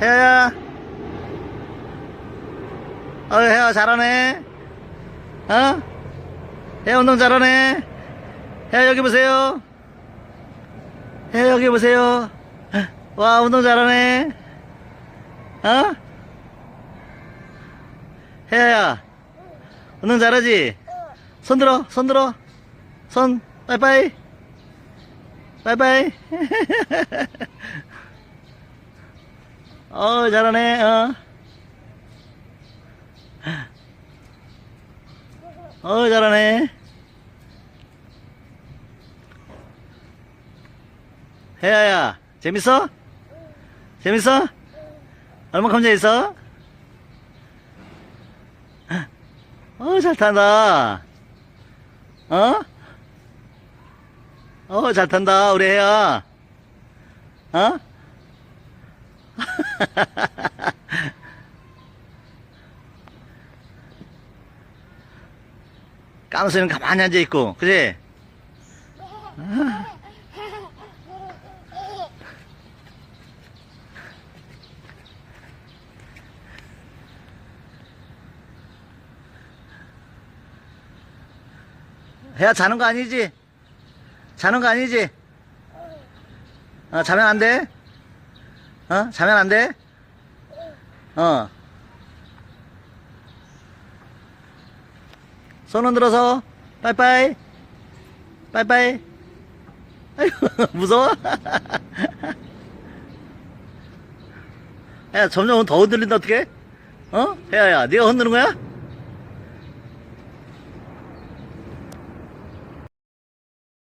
혜야야. 어, 혜야, 잘하네. 어? 혜야, 운동 잘하네. 혜야, 여기 보세요. 혜야, 여기 보세요. 와, 운동 잘하네. 어? 혜야야, 운동 잘하지? 손 들어, 손 들어. 손, 빠이빠이. 빠이빠이. 어, 잘하네, 어. 어, 잘하네. 혜야야, 재밌어? 재밌어? 얼마큼 재밌어? 어, 잘 탄다. 어? 어, 잘 탄다, 우리 혜야. 어? 까무스는 가만히 앉아있고, 그지? 혜야, 자는 거 아니지? 자는 거 아니지? 어, 자면 안 돼? 어? 자면 안 돼? 어. 손 흔들어서 빠이빠이 빠이빠이 아이고 무서워 야 점점 더 흔들린다 어떡해 어? 혜야야 네가 흔드는 거야?